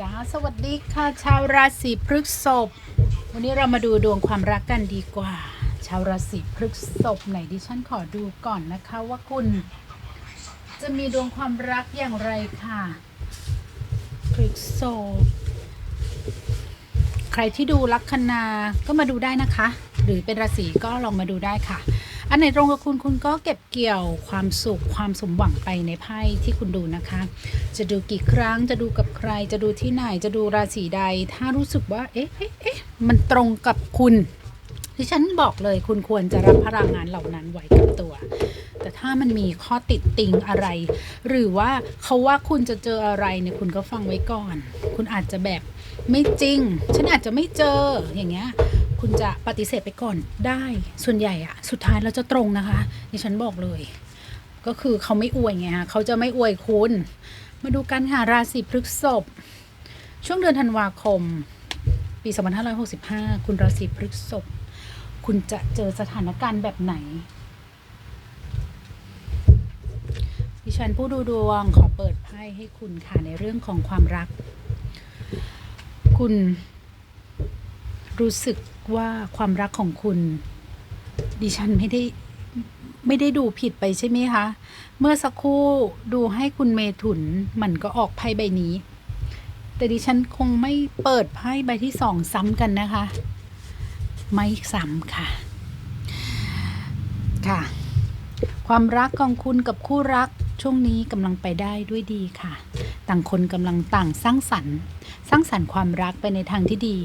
จ้าสวัสดีค่ะ ชาวราศีพฤษภวันนี้เรามาดูดวงความรักกันดีกว่า ชาวราศีพฤษภไหนดิฉันขอดูก่อนนะคะว่าคุณ จะมีดวงความรักอย่างไรค่ะพฤษภใครที่ดูลัคนาก็มาดูได้นะคะ หรือเป็นราศีก็ลองมาดูได้ค่ะ อันไหนตรงกับคุณคุณก็เก็บเกี่ยวความสุขความสมหวังไปในไพ่ที่คุณดูนะคะ จะดูกี่ครั้งจะดูกับใคร จะดูที่ไหนจะดูราศีใด ถ้ารู้สึกว่า เอ๊ะเอ๊ะเอ๊ะมันตรงกับคุณที่ฉันบอกเลยคุณควรจะรับพลังงานเหล่านั้นไว้กับตัว แต่ถ้ามันมีข้อติดติงอะไร หรือว่าเขาว่าคุณจะเจออะไรเนี่ยคุณก็ฟังไว้ก่อน คุณอาจจะแบบไม่จริง ฉันอาจจะไม่เจออย่างเงี้ย คุณจะปฏิเสธไปก่อนได้ส่วนใหญ่อะสุดท้ายเราจะตรงนะคะดิฉันบอกเลย ก็คือเขาไม่อวยไงฮะเขาจะไม่อวยคุณ มาดูกันค่ะราศีพฤษภช่วงเดือนธันวาคม ปี 2565 คุณราศีพฤษภคุณจะเจอสถานการณ์แบบไหนดิฉันผู้ดูดวงขอเปิดไพ่ให้คุณค่ะในเรื่องของความรัก คุณรู้สึก ว่าความรักของคุณ ดิฉันไม่ได้ไม่ได้ดูผิดไปใช่ไหมคะ เมื่อสักครู่ดูให้คุณเมถุนมันก็ออกไพ่ใบนี้ แต่ดิฉันคงไม่เปิดไพ่ใบที่สองซ้ำกันนะคะ ไม่ซ้ำค่ะ ค่ะ ความรักของคุณกับคู่รัก ช่วงนี้กำลังไปได้ด้วยดีค่ะ ต่างคนกำลังต่างสร้างสรรค์ สร้างสรรค์ความรักไปในทางที่ดี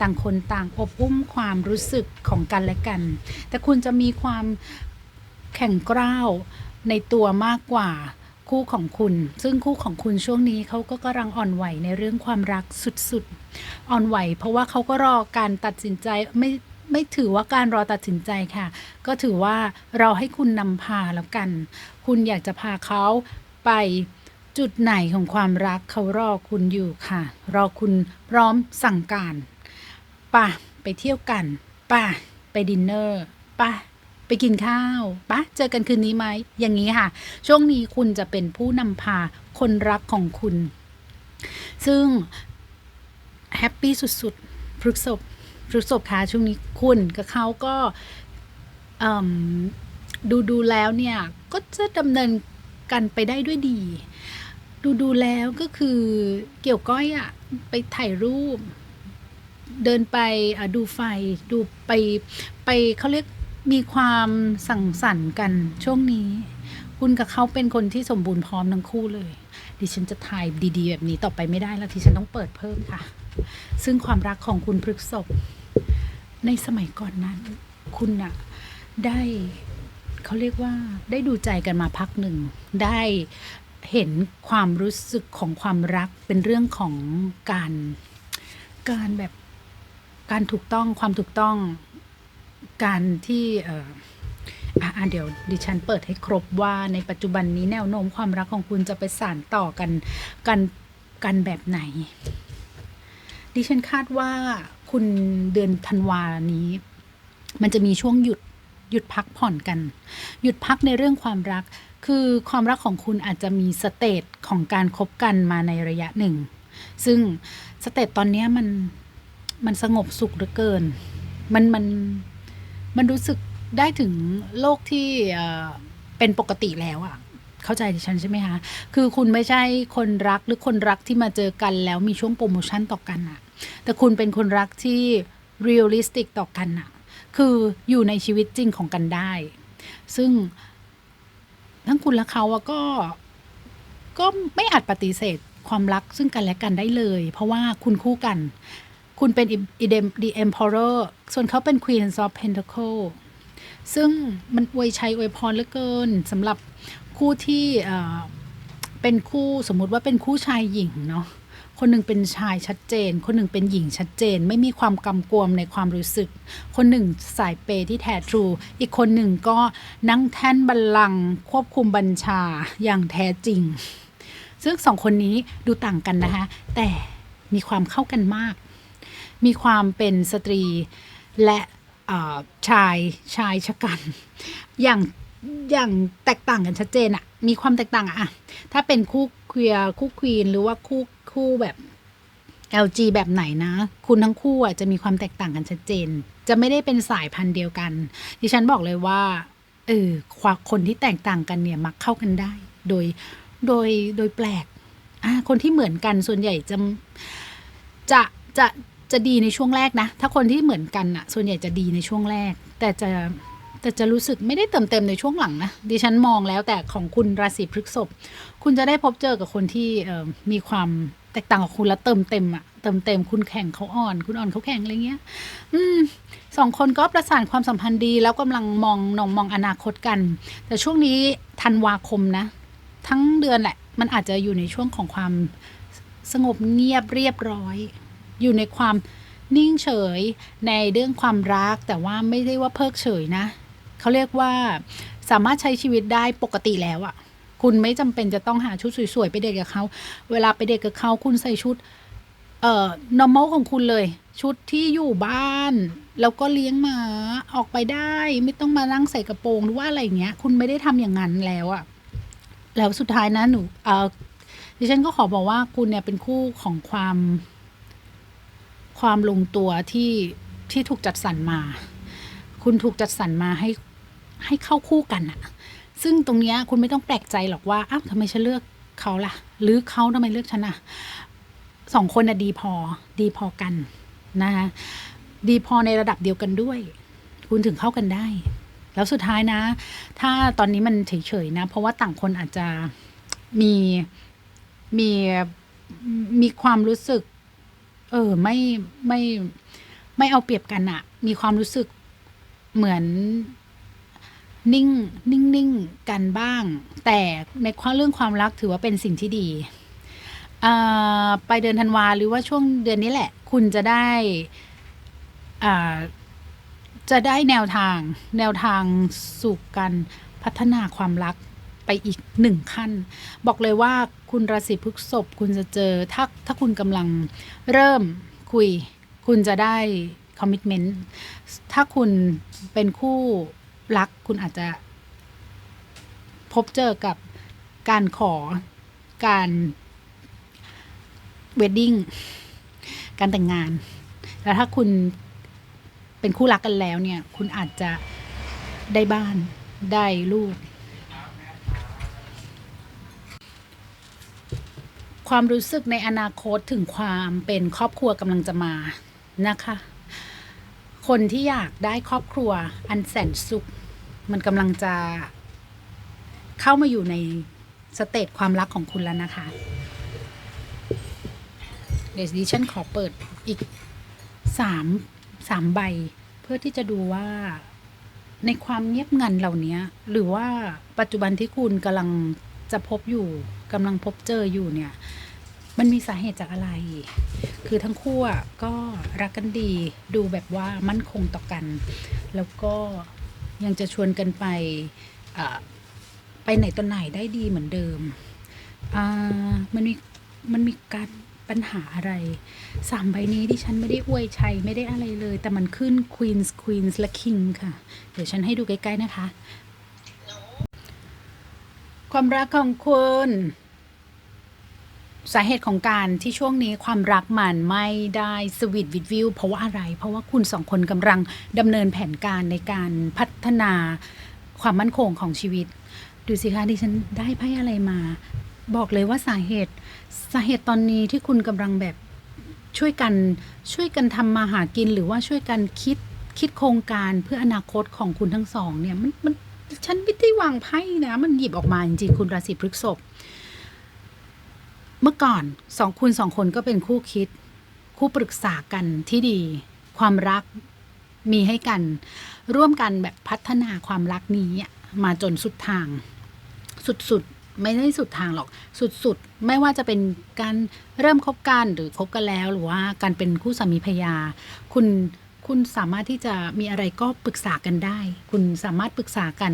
ต่างคนต่างอบอุ้มความรู้สึกของกันและกัน แต่คุณจะมีความแข่งกร้าวในตัวมากกว่าคู่ของคุณ ซึ่งคู่ของคุณช่วงนี้เขาก็กำลังอ่อนไหวในเรื่องความรักสุดๆ อ่อนไหวเพราะว่าเขาก็รอการตัดสินใจไม่ ไม่ถือว่าการรอตัดสินใจค่ะ ก็ถือว่าเราให้คุณนำพาแล้วกัน คุณอยากจะพาเขาไปจุดไหนของความรักเขารอคุณอยู่ค่ะ รอคุณพร้อมสั่งการป่ะไปเที่ยวกันป่ะไปดินเนอร์ป่ะไปกินข้าวป่ะเจอกันคืนนี้ไหม อย่างนี้ค่ะ ช่วงนี้คุณจะเป็นผู้นำพาคนรักของคุณ ซึ่ง แฮปปี้สุดๆพฤกษบ พฤษบค่ะช่วงนี้คุณกับเขาก็ดูดูแล้วเนี่ยก็จะดำเนินกันไปได้ด้วยดี ดูดูแล้วก็คือเกี่ยวก้อยอะไปถ่ายรูป เดินไปดูไฟดูไปไปเขาเรียกมีความสั่งสรรค์กันช่วงนี้ คุณกับเขาเป็นคนที่สมบูรณ์พร้อมทั้งคู่เลย ดิฉันจะถ่ายดีๆ แบบนี้ต่อไปไม่ได้แล้วที่ฉันต้องเปิดเพิ่มค่ะ ซึ่งความรักของคุณพฤกษบในสมัยก่อนนั้น คุณอะได้เขาเรียกว่าได้ดูใจกันมาพักหนึ่ง ได้เห็นความรู้สึกของความรักเป็นเรื่องของการการแบบการถูกต้องความถูกต้องการที่เอ่ออะอะเดี๋ยวดิฉันเปิดให้ครบว่าในปัจจุบันนี้แนวโน้มความรักของคุณจะไปสานต่อกันกันกันแบบไหน ดิฉันคาดว่าคุณเดือนธันวานี้ มันจะมีช่วงหยุดหยุดพักผ่อนกัน หยุดพักในเรื่องความรัก คือความรักของคุณอาจจะมีสเตจของการคบกันมาในระยะหนึ่ง ซึ่งสเตจตอนนี้มันมันสงบสุขเหลือเกิน มันมันมันรู้สึกได้ถึงโลกที่เป็นปกติแล้วอะเข้าใจดิฉันใช่ไหมคะ คือคุณไม่ใช่คนรักหรือคนรักที่มาเจอกันแล้วมีช่วงโปรโมชั่นต่อกันอะ แต่คุณเป็นคนรักที่เรียลลิสติกต่อกันอะคืออยู่ในชีวิตจริงของกันได้ ซึ่งทั้งคุณและเขาอะก็ก็ไม่อาจปฏิเสธความรักซึ่งกันและกันได้เลย เพราะว่าคุณคู่กัน คุณเป็น The Emperor ส่วนเขาเป็น Queen of Pentacle ซึ่งมันอวยชัยอวยพรเหลือเกินสำหรับคู่ที่อ่อเป็นคู่สมมุติว่าเป็นคู่ชายหญิงเนาะ คนหนึ่งเป็นชายชัดเจน คนหนึ่งเป็นหญิงชัดเจน ไม่มีความกำกวมในความรู้สึก คนหนึ่งสายเปย์ที่แท้ทรู อีกคนหนึ่งก็นั่งแท่นบัลลังก์ควบคุมบัญชาอย่างแท้จริง ซึ่งสองคนนี้ดูต่างกันนะคะ แต่มีความเข้ากันมาก มีความเป็นสตรีและชายชายชะกัน อย่างอย่างแตกต่างกันชัดเจนอะมีความแตกต่างอะอะถ้าเป็นคู่เคลียร์คู่ควีนหรือว่าคู่ คู่แบบ LG แบบไหนนะ คุณทั้งคู่อะจะมีความแตกต่างกันชัดเจน จะไม่ได้เป็นสายพันธุ์เดียวกัน ดิฉันบอกเลยว่าเออความคนที่แตกต่างกันเนี่ยมักเข้ากันได้ โดยโดยโดยแปลกอ่าคนที่เหมือนกันส่วนใหญ่จะจะจะจะดีในช่วงแรกนะ ถ้าคนที่เหมือนกันอะส่วนใหญ่จะดีในช่วงแรก แต่จะ แต่จะรู้สึกไม่ได้เติมเต็มในช่วงหลังนะ ดิฉันมองแล้วแต่ของคุณราศีพฤษภคุณจะได้พบเจอกับคนที่มีความแตกต่างกับคุณแล้วเติมเต็มอะเติมเต็มคุณแข่งเขาอ่อน คุณอ่อนเขาแข่งอะไรเงี้ย อืมสองคนก็ประสานความสัมพันธ์ดี แล้วกำลังมองนองมองอนาคตกัน แต่ช่วงนี้ธันวาคมนะ ทั้งเดือนแหละ มันอาจจะอยู่ในช่วงของความสงบเงียบเรียบร้อย อยู่ในความนิ่งเฉยในเรื่องความรักแต่ว่าไม่ได้ว่าเพิกเฉยนะ เขาเรียกว่าสามารถใช้ชีวิตได้ปกติแล้วอะคุณไม่จำเป็นจะต้องหาชุดสวยๆ ไปเดทกับเขา เวลาไปเดทกับเขาคุณใส่ชุด เอ่อ normal ของคุณเลย ชุดที่อยู่บ้าน แล้วก็เลี้ยงหมาออกไปได้ ไม่ต้องมานั่งใส่กระโปรงหรือว่าอะไรอย่างเงี้ย คุณไม่ได้ทำอย่างนั้นแล้วอะแล้วสุดท้ายนะหนู เอ่อ ดิฉันก็ขอบอกว่าคุณเนี่ยเป็นคู่ของความ ความลงตัวที่ที่ถูกจัดสรรมา คุณถูกจัดสรรมาให้ให้เข้าคู่กันอะซึ่งตรงเนี้ยคุณไม่ต้องแปลกใจหรอกว่าอ้าวทำไมฉันเลือกเขาล่ะ หรือเขาทำไมเลือกฉันอะสองคนน่ะดีพอดีพอกันนะคะดีพอในระดับเดียวกันด้วย คุณถึงเข้ากันได้ แล้วสุดท้ายนะ ถ้าตอนนี้มันเฉยๆนะ เพราะว่าต่างคนอาจจะมีมีมีความรู้สึก เออไม่ไม่ไม่เอาเปรียบกันอะมีความรู้สึก เหมือนนิ่งนิ่งนิ่งกันบ้าง แต่ในความเรื่องความรักถือว่าเป็นสิ่งที่ดีไปเดือนธันวาหรือว่าช่วงเดือนนี้แหละ คุณจะได้อ่าจะได้แนวทาง แนวทางสู่การพัฒนาความรักไปอีกหนึ่งขั้น บอกเลยว่าคุณราศีพฤษภคุณจะเจอถ้าถ้าคุณกำลังเริ่มคุย คุณจะได้ คอมมิ t เมนต์ถ้าคุณเป็นคู่รักคุณอาจจะพบเจอกับการขอการเวดดิ้งการแต่งงาน แล้วถ้าคุณเป็นคู่รักกันแล้วเนี่ย คุณอาจจะได้บ้านได้ลูก ความรู้สึกในอนาคตถึงความเป็นครอบครัวกำลังจะมานะคะ คนที่อยากได้ครอบครัวอันแสนสุข มันกำลังจะเข้ามาอยู่ในสเตจความรักของคุณแล้วนะคะ เดี๋ยวดิฉันขอเปิดอีกสามสามใบ เพื่อที่จะดูว่าในความเงียบงันเหล่านี้หรือว่าปัจจุบันที่คุณกำลังจะพบอยู่กำลังพบเจออยู่เนี่ย มันมีสาเหตุจากอะไร คือทั้งคู่ก็รักกันดีดูแบบว่ามั่นคงต่อกัน แล้วก็ยังจะชวนกันไปไปไหนต่อไหนได้ดีเหมือนเดิมอ่ามันมีมันมีการปัญหาอะไรสามใบนี้ที่ฉันไม่ได้อวยชัยไม่ได้อะไรเลย แต่มันขึ้น Queens Queens และ King ค่ะ เดี๋ยวฉันให้ดูใกล้ ๆ นะคะ ความรักของคุณ สาเหตุของการที่ช่วงนี้ความรักมันไม่ได้สวีทวิดวิวเพราะว่าอะไร เพราะว่าคุณสองคนกำลังดำเนินแผนการในการพัฒนาความมั่นคงของชีวิต ดูสิคะดิฉันได้ไพ่อะไรมา บอกเลยว่าสาเหตุ สาเหตุตอนนี้ที่คุณกำลังแบบช่วยกันช่วยกันทำมาหากินหรือว่าช่วยกันคิดคิดโครงการเพื่ออนาคตของคุณทั้งสองเนี่ยมันมันฉันไม่ได้วางไพ่นะ มันหยิบออกมาจริงๆคุณราศีพฤษภ เมื่อก่อนสองคุณสองคนก็เป็นคู่คิด คู่ปรึกษากันที่ดี ความรักมีให้กัน ร่วมกันแบบพัฒนาความรักนี้มาจนสุดทาง สุดๆ ไม่ได้สุดทางหรอก สุดๆ ไม่ว่าจะเป็นการเริ่มคบกันหรือคบกันแล้ว หรือว่าการเป็นคู่สามีภรรยา คุณคุณสามารถที่จะมีอะไรก็ปรึกษากันได้ คุณสามารถปรึกษากัน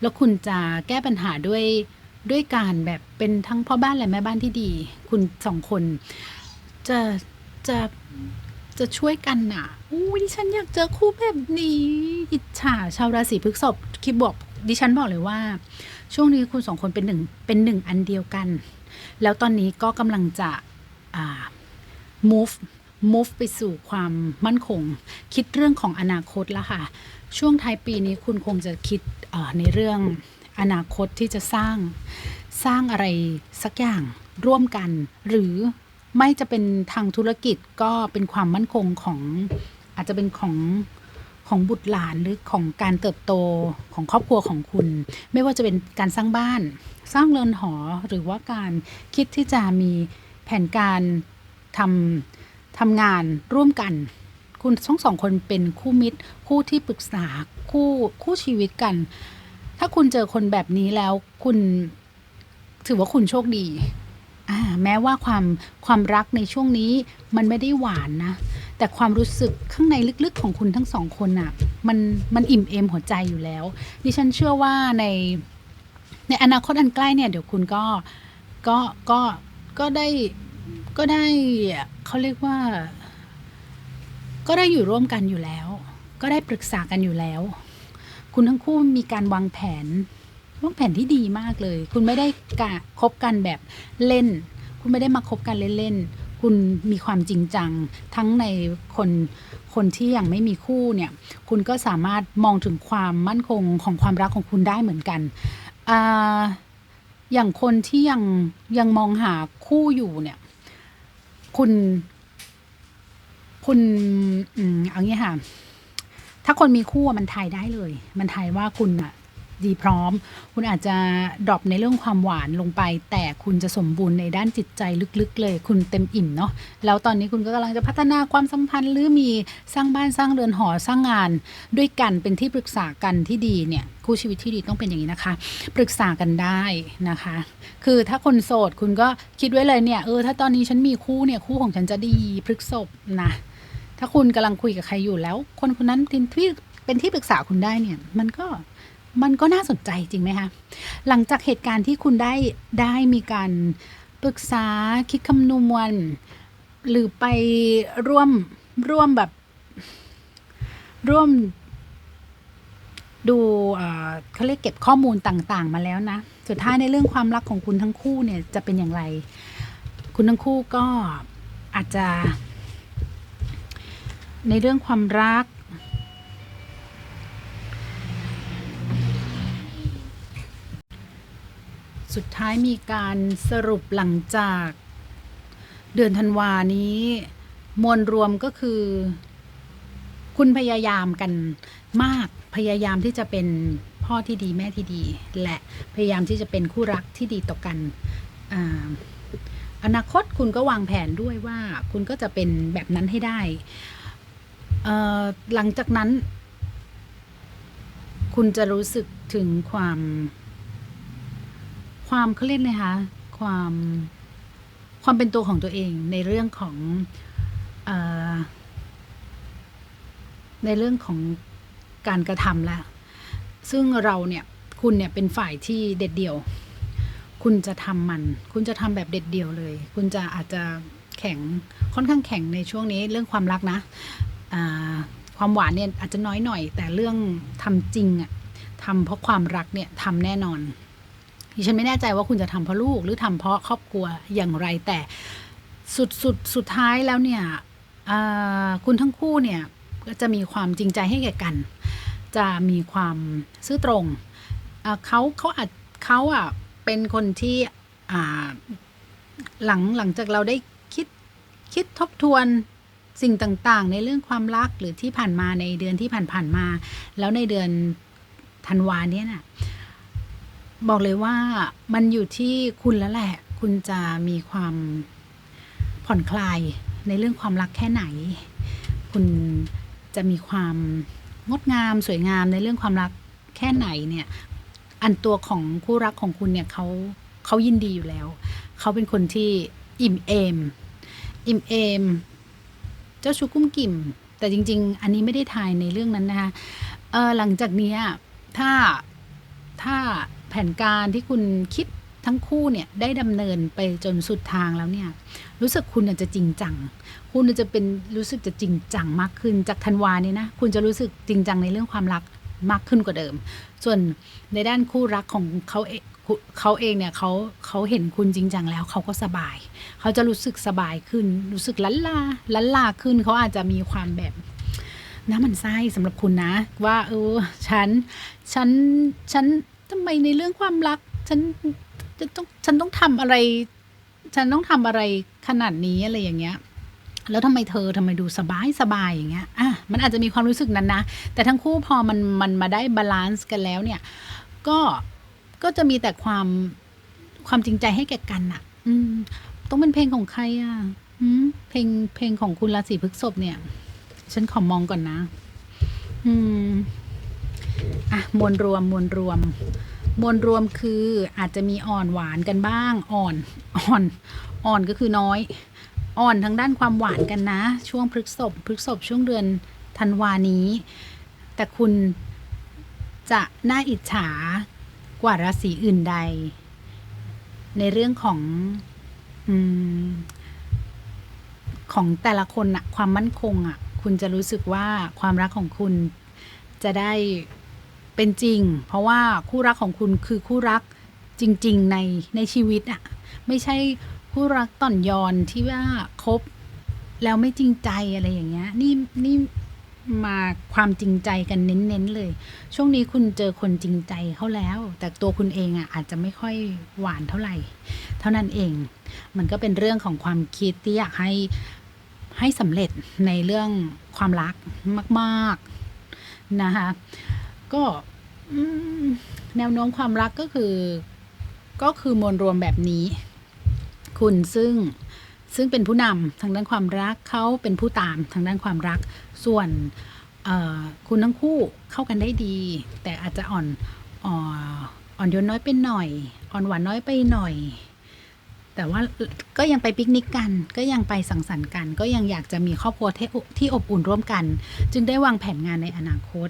แล้วคุณจะแก้ปัญหาด้วย ด้วยการแบบเป็นทั้งพ่อบ้านและแม่บ้านที่ดี คุณสองคน จะจะจะช่วยกันน่ะอู้ดิฉันอยากเจอคู่แบบนี้ อิจฉาชาวราศีพฤษภคิดบอกดิฉันบอกเลยว่า ช่วงนี้คุณสองคนเป็นหนึ่งเป็นหนึ่งอันเดียวกัน แล้วตอนนี้ก็กำลังจะ อ่า move move ไปสู่ความมั่นคง คิดเรื่องของอนาคตแล้วค่ะ ช่วงท้ายปีนี้คุณคงจะคิดในเรื่อง อนาคตที่จะสร้างสร้างอะไรสักอย่างร่วมกัน หรือไม่จะเป็นทางธุรกิจก็เป็นความมั่นคงของอาจจะเป็นของของบุตรหลานหรือของการเติบโตของครอบครัวของคุณ ไม่ว่าจะเป็นการสร้างบ้าน สร้างเรือนหอหรือว่าการคิดที่จะมีแผนการทำทำงานร่วมกัน คุณทั้งสองคนเป็นคู่มิตร คู่ที่ปรึกษาคู่คู่ชีวิตกัน ถ้าคุณเจอคนแบบนี้แล้วคุณถือว่าคุณโชคดีแม้ว่าความความรักในช่วงนี้มันไม่ได้หวานนะ แต่ความรู้สึกข้างในลึกๆของคุณทั้งสองคนน่ะมันมันอิ่มเอมหัวใจอยู่แล้ว ดิฉันเชื่อว่าในในอนาคตอันใกล้เนี่ย เดี๋ยวคุณก็ก็ก็ก็ได้ก็ได้เขาเรียกว่า ก็ได้อยู่ร่วมกันอยู่แล้ว ก็ได้ปรึกษากันอยู่แล้ว คุณทั้งคู่มีการวางแผนวางแผนที่ดีมากเลย คุณไม่ได้กะคบกันแบบเล่น คุณไม่ได้มาคบกันเล่นๆคุณมีความจริงจัง ทั้งในคนคนที่ยังไม่มีคู่เนี่ย คุณก็สามารถมองถึงความมั่นคงของความรักของคุณได้เหมือนกันออย่างคนที่ยังยังมองหาคู่อยู่เนี่ย คุณ คุณ อืมเอางี้ค่ะ ถ้าคนมีคู่มันทายได้เลย มันทายว่าคุณอะดีพร้อม คุณอาจจะดรอปในเรื่องความหวานลงไป แต่คุณจะสมบูรณ์ในด้านจิตใจลึกๆเลย คุณเต็มอิ่มเนาะแล้วตอนนี้คุณก็กำลังจะพัฒนาความสัมพันธ์ หรือมีสร้างบ้านสร้างเรือนหอสร้างงาน ด้วยกันเป็นที่ปรึกษากันที่ดีเนี่ยคู่ชีวิตที่ดีต้องเป็นอย่างนี้นะคะ ปรึกษากันได้นะคะ คือถ้าคนโสดคุณก็คิดไว้เลยเนี่ยเออถ้าตอนนี้ฉันมีคู่เนี่ยคู่ของฉันจะดีพฤกษบนะ ถ้าคุณกำลังคุยกับใครอยู่แล้ว คนคนนั้นเป็นที่เป็นที่ปรึกษาคุณได้เนี่ย มันก็มันก็น่าสนใจจริงไหมคะหลังจากเหตุการณ์ที่คุณได้ได้มีการปรึกษาคิดคำนวณ หรือไปร่วมร่วมแบบ ร่วม ดูเอ่อเขาเรียกเก็บข้อมูลต่าง ๆ มาแล้วนะ สุดท้ายในเรื่องความรักของคุณทั้งคู่เนี่ยจะเป็นอย่างไร คุณทั้งคู่ก็อาจจะ ในเรื่องความรัก สุดท้ายมีการสรุปหลังจาก เดือนธันวานี้ มวลรวมก็คือ คุณพยายามกันมากพยายามที่จะเป็นพ่อที่ดีแม่ที่ดี และพยายามที่จะเป็นคู่รักที่ดีต่อกันออนาคตคุณก็วางแผนด้วยว่าคุณก็จะเป็นแบบนั้นให้ได้ หลังจากนั้น คุณจะรู้สึกถึงความ ความเขาเรียกเลยคะความความเป็นตัวของตัวเองในเรื่องของอในเรื่องของการกระทำละซึ่งเราเนี่ยคุณเนี่ยเป็นฝ่ายที่เด็ดเดี่ยว คุณจะทำมัน คุณจะทำแบบเด็ดเดี่ยวเลย คุณจะอาจจะแข็งค่อนข้างแข็งในช่วงนี้เรื่องความรักนะ ความหวานเนี่ยอาจจะน้อยหน่อย แต่เรื่องทำจริงอะทำเพราะความรักเนี่ยทำแน่นอนดิฉันไม่แน่ใจว่าคุณจะทำเพราะลูกหรือทำเพราะครอบครัวอย่างไรแต่สุดสุดสุดท้ายแล้วเนี่ยคุณทั้งคู่เนี่ยก็จะมีความจริงใจให้แก่กัน จะมีความซื่อตรงเขาเขาอาจเขาอะเป็นคนที่หลังหลังจากเราได้คิดคิดทบทวน สิ่งต่างๆ ในเรื่องความรักหรือที่ผ่านมาในเดือนที่ผ่านๆมา แล้วในเดือนธันวาเนี่ยนะบอกเลยว่ามันอยู่ที่คุณแล้วแหละ คุณจะมีความผ่อนคลายในเรื่องความรักแค่ไหน คุณจะมีความงดงามสวยงามในเรื่องความรักแค่ไหนเนี่ย อันตัวของคู่รักของคุณเนี่ยเขาเขายินดีอยู่แล้ว เขาเป็นคนที่อิ่มเอม อิ่มเอม เจ้าชูกุ้มกิ่ม แต่จริง ๆ อันนี้ไม่ได้ทายในเรื่องนั้นนะคะเออหลังจากนี้ถ้าถ้าแผนการที่คุณคิดทั้งคู่เนี่ยได้ดำเนินไปจนสุดทางแล้วเนี่ย รู้สึกคุณจะจริงจัง คุณจะเป็นรู้สึกจะจริงจังมากขึ้นจากธันวาเนี่ยนะคุณจะรู้สึกจริงจังในเรื่องความรักมากขึ้นกว่าเดิม ส่วนในด้านคู่รักของเขาเอง เขาเองเนี่ยเขาเขาเห็นคุณจริงจังแล้วเขาก็สบาย เขาจะรู้สึกสบายขึ้น รู้สึกลันลาลันลาขึ้นเขาอาจจะมีความแบบน้ำมันไส้สำหรับคุณนะ ว่า เออฉันฉันฉันทำไมในเรื่องความรัก ฉันจะต้องฉันต้องทำอะไร ฉันต้องทำอะไรขนาดนี้อะไรอย่างเงี้ยแล้วทำไมเธอทำไมดูสบายสบายอย่างเงี้ย อะ มันอาจจะมีความรู้สึกนั้นนะ แต่ทั้งคู่พอมันมันมาได้บาลานซ์กันแล้วเนี่ย ก็ ก็จะมีแต่ความความจริงใจให้แก่กันอะอืม ต้องเป็นเพลงของใครอะอืมเพลงเพลงของคุณราศีพฤษภเนี่ย ฉันขอมองก่อนนะ อืมอะมวลรวมมวลรวม มวลรวมคืออาจจะมีอ่อนหวานกันบ้าง อ่อนอ่อน อ่อนก็คือน้อย อ่อนทางด้านความหวานกันนะ ช่วงพฤษภพฤษภช่วงเดือนธันวานี้ แต่คุณจะน่าอิจฉา กว่าราศีอื่นใด ในเรื่องของอของแต่ละคนอะความมั่นคงอะคุณจะรู้สึกว่าความรักของคุณจะได้เป็นจริง เพราะว่าคู่รักของคุณคือคู่รักจริง ๆ ในในชีวิตอะไม่ใช่คู่รักต่อนยอนที่ว่าคบแล้วไม่จริงใจอะไรอย่างเงี้ย นี่นี่ มาความจริงใจกันเน้นๆเลย ช่วงนี้คุณเจอคนจริงใจเขาแล้ว แต่ตัวคุณเองอะอาจจะไม่ค่อยหวานเท่าไหร่ เท่านั้นเอง มันก็เป็นเรื่องของความคิดที่อยากให้ให้สำเร็จในเรื่องความรักมาก ๆ นะคะ ก็แนวโน้มความรักก็คือก็คือมวลรวมแบบนี้ คุณซึ่ง ซึ่งเป็นผู้นำทางด้านความรักเขาเป็นผู้ตามทางด้านความรัก ส่วนคุณทั้งคู่เข้ากันได้ดี แต่อาจจะอ่อนอ่ออ่อนโยนน้อยไปหน่อย อ่อนหวานน้อยไปหน่อย แต่ว่าก็ยังไปปิกนิกกัน ก็ยังไปสังสรรค์กัน ก็ยังอยากจะมีครอบครัวที่อบอุ่นร่วมกัน จึงได้วางแผนงานในอนาคต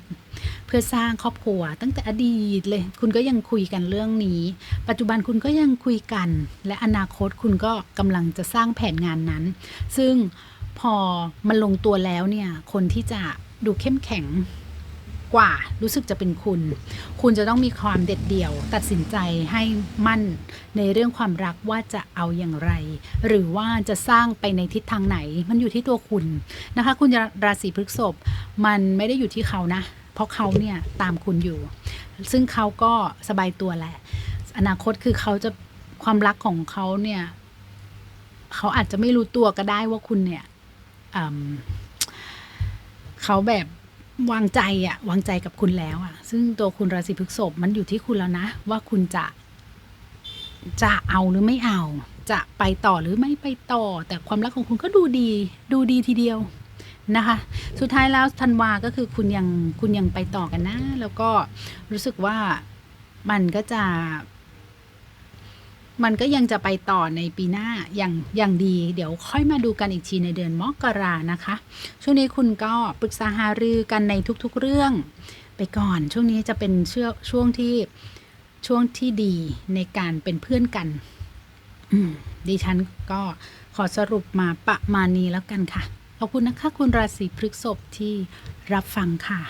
เพื่อสร้างครอบครัว ตั้งแต่อดีตเลย คุณก็ยังคุยกันเรื่องนี้ ปัจจุบันคุณก็ยังคุยกัน และอนาคตคุณก็กำลังจะสร้างแผนงานนั้น ซึ่งพอมันลงตัวแล้วเนี่ย คนที่จะดูเข้มแข็ง กว่ารู้สึกจะเป็นคุณ คุณจะต้องมีความเด็ดเดี่ยว ตัดสินใจให้มั่นในเรื่องความรักว่าจะเอาอย่างไร หรือว่าจะสร้างไปในทิศทางไหน มันอยู่ที่ตัวคุณนะคะ คุณจะราศีพฤษภมันไม่ได้อยู่ที่เขานะ เพราะเขาเนี่ยตามคุณอยู่ ซึ่งเขาก็สบายตัวแหละ อนาคตคือเขาจะความรักของเขาเนี่ยเขาอาจจะไม่รู้ตัวก็ได้ว่าคุณเนี่ยเขาแบบ วางใจอะวางใจกับคุณแล้วอะซึ่งตัวคุณราศีพฤษภมันอยู่ที่คุณแล้วนะ ว่าคุณจะ จะเอาหรือไม่เอา จะไปต่อหรือไม่ไปต่อ แต่ความรักของคุณก็ดูดี ดูดีทีเดียวนะคะ สุดท้ายแล้วธันวาก็คือคุณยังคุณยังไปต่อกันนะ แล้วก็รู้สึกว่ามันก็จะ มันก็ยังจะไปต่อในปีหน้าอย่างอย่างดี เดี๋ยวค่อยมาดูกันอีกทีในเดือนมกรานะคะ ช่วงนี้คุณก็ปรึกษาหารือกันในทุกๆเรื่อง ไปก่อนช่วงนี้จะเป็นเชื่อช่วงที่ช่วงที่ดีในการเป็นเพื่อนกันดิฉันก็ขอสรุปมาประมาณนี้แล้วกันค่ะ ขอบคุณนะคะ คุณราศีพฤกษภที่รับฟังค่ะ